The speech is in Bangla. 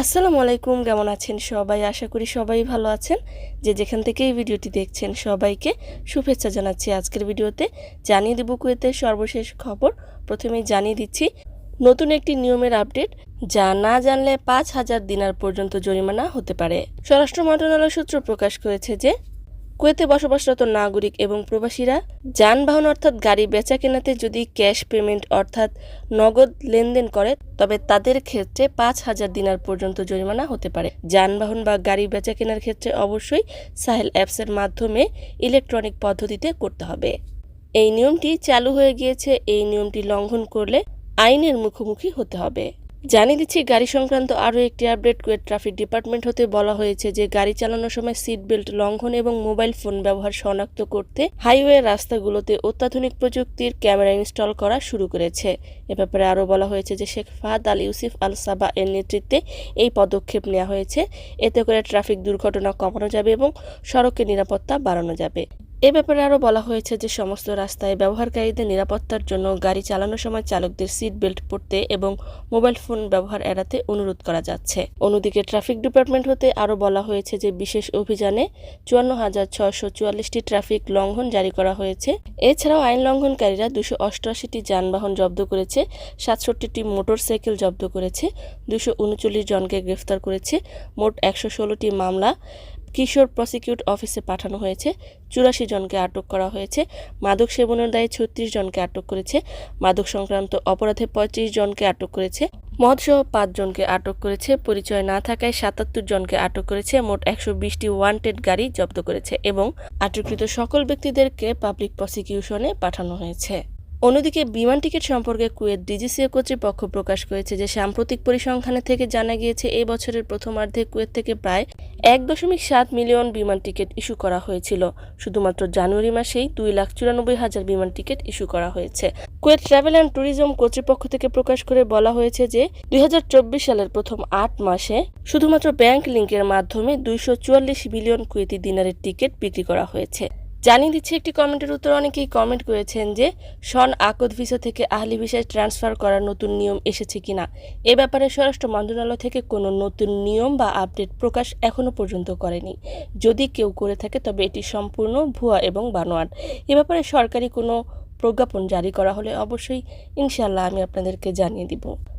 আসসালামু আলাইকুম, কেমন আছেন সবাই? আশা করি সবাই ভালো আছেন। যে যেখান থেকে এই ভিডিওটি দেখছেন সবাইকে শুভেচ্ছা জানাচ্ছি আজকের ভিডিওতে। জানিয়ে দেব কুয়েতের সর্বশেষ খবর। প্রথমেই জানিয়ে দিচ্ছি, নতুন একটি নিয়মের আপডেট, যা না জানলে পাঁচ হাজার দিনার পর্যন্ত জরিমানা হতে পারে। স্বরাষ্ট্র মন্ত্রণালয় সূত্র প্রকাশ করেছে যে কুয়েতে বসবাসরত নাগরিক এবং প্রবাসীরা যানবাহন অর্থাৎ গাড়ি বেচা কেনাতে যদি ক্যাশ পেমেন্ট অর্থাৎ নগদ লেনদেন করে, তবে তাদের ক্ষেত্রে পাঁচ হাজার দিনার পর্যন্ত জরিমানা হতে পারে। যানবাহন বা গাড়ি বেচা কেনার ক্ষেত্রে অবশ্যই সাহেল অ্যাপসের মাধ্যমে ইলেকট্রনিক পদ্ধতিতে করতে হবে। এই নিয়মটি চালু হয়ে গিয়েছে। এই নিয়মটি লঙ্ঘন করলে আইনের মুখোমুখি হতে হবে। জানিয়ে দিচ্ছি, গাড়ি সংক্রান্ত আরও একটি আপডেট। কুয়েট ট্রাফিক ডিপার্টমেন্ট হতে বলা হয়েছে যে, গাড়ি চালানোর সময় সিট বেল্ট লঙ্ঘন এবং মোবাইল ফোন ব্যবহার শনাক্ত করতে হাইওয়ে রাস্তাগুলোতে অত্যাধুনিক প্রযুক্তির ক্যামেরা ইনস্টল করা শুরু করেছে। এ ব্যাপারে আরও বলা হয়েছে যে, Sheikh Fahad Al Yousef Al Sabah এর নেতৃত্বে এই পদক্ষেপ নেওয়া হয়েছে। এতে করে ট্রাফিক দুর্ঘটনা কমানো যাবে এবং সড়কের নিরাপত্তা বাড়ানো যাবে। এ ব্যাপারে আরও বলা হয়েছে যে সমস্ত রাস্তায় ব্যবহারকারীদের নিরাপত্তার জন্য গাড়ি চালানোর সময় চালকদের সিট বেল্ট পরতে এবং মোবাইল ফোন ব্যবহার এড়াতে অনুরোধ করা যাচ্ছে। অন্যদিকে ট্রাফিক ডিপার্টমেন্ট হতে আরও বলা হয়েছে যে বিশেষ অভিযানে চুয়ান্ন হাজার ছয়শো চুয়াল্লিশটি ট্রাফিক লঙ্ঘন জারি করা হয়েছে। এছাড়াও আইন লঙ্ঘনকারীরা দুশো অষ্টআশিটি যানবাহন জব্দ করেছে, সাতষট্টিটি মোটরসাইকেল জব্দ করেছে, দুশো উনচল্লিশ জনকে গ্রেফতার করেছে, মোট একশো ষোলোটি মামলা কিশোর প্রসিকিউট অফিসে পাঠানো হয়েছে। চুরাশি জনকে আটক করা হয়েছে। মাদক সেবনের দায়ে ছত্রিশ জনকে আটক করেছে। মাদক সংক্রান্ত অপরাধে পঁয়ত্রিশ জনকে আটক করেছে। মদসহ পাঁচ জনকে আটক করেছে। পরিচয় না থাকায় সাতাত্তর জনকে আটক করেছে। মোট একশো বিশটি ওয়ান্টেড গাড়ি জব্দ করেছে এবং আটককৃত সকল ব্যক্তিদেরকে পাবলিক প্রসিকিউশনে পাঠানো হয়েছে। অন্যদিকে বিমান টিকিট সম্পর্কে কুয়েত ডিজিসিএ কর্তৃপক্ষ প্রকাশ করেছে যে সাম্প্রতিক পরিসংখ্যানে থেকে জানা গিয়েছে, এই বছরের প্রথমার্ধে কুয়েত থেকে প্রায় এক দশমিক সাত মিলিয়ন বিমান টিকিট ইস্যু করা হয়েছিল। শুধুমাত্র জানুয়ারি মাসেই দুই লাখ চুরানব্বই হাজার বিমান টিকিট ইস্যু করা হয়েছে। কুয়েত ট্রাভেল অ্যান্ড ট্যুরিজম কর্তৃপক্ষ থেকে প্রকাশ করে বলা হয়েছে যে দুই হাজার চব্বিশ সালের প্রথম আট মাসে শুধুমাত্র ব্যাংক লিঙ্কের মাধ্যমে দুইশো চুয়াল্লিশ বিলিয়ন কুয়েতি দিনারের টিকিট বিক্রি করা হয়েছে। জানিয়ে দিচ্ছি একটি কমেন্টের উত্তর। অনেকেই কমেন্ট করেছেন যে, শন আকদ ভিসা থেকে আহলি ভিসায় ট্রান্সফার করার নতুন নিয়ম এসেছে কিনা? এ ব্যাপারে স্বরাষ্ট্র মন্ত্রণালয় থেকে কোনো নতুন নিয়ম বা আপডেট প্রকাশ এখনও পর্যন্ত করেনি। যদি কেউ করে থাকে, তবে এটি সম্পূর্ণ ভুয়া এবং বানোয়াট। এ ব্যাপারে সরকারি কোনো প্রজ্ঞাপন জারি করা হলে অবশ্যই ইনশাল্লাহ আমি আপনাদেরকে জানিয়ে দিব।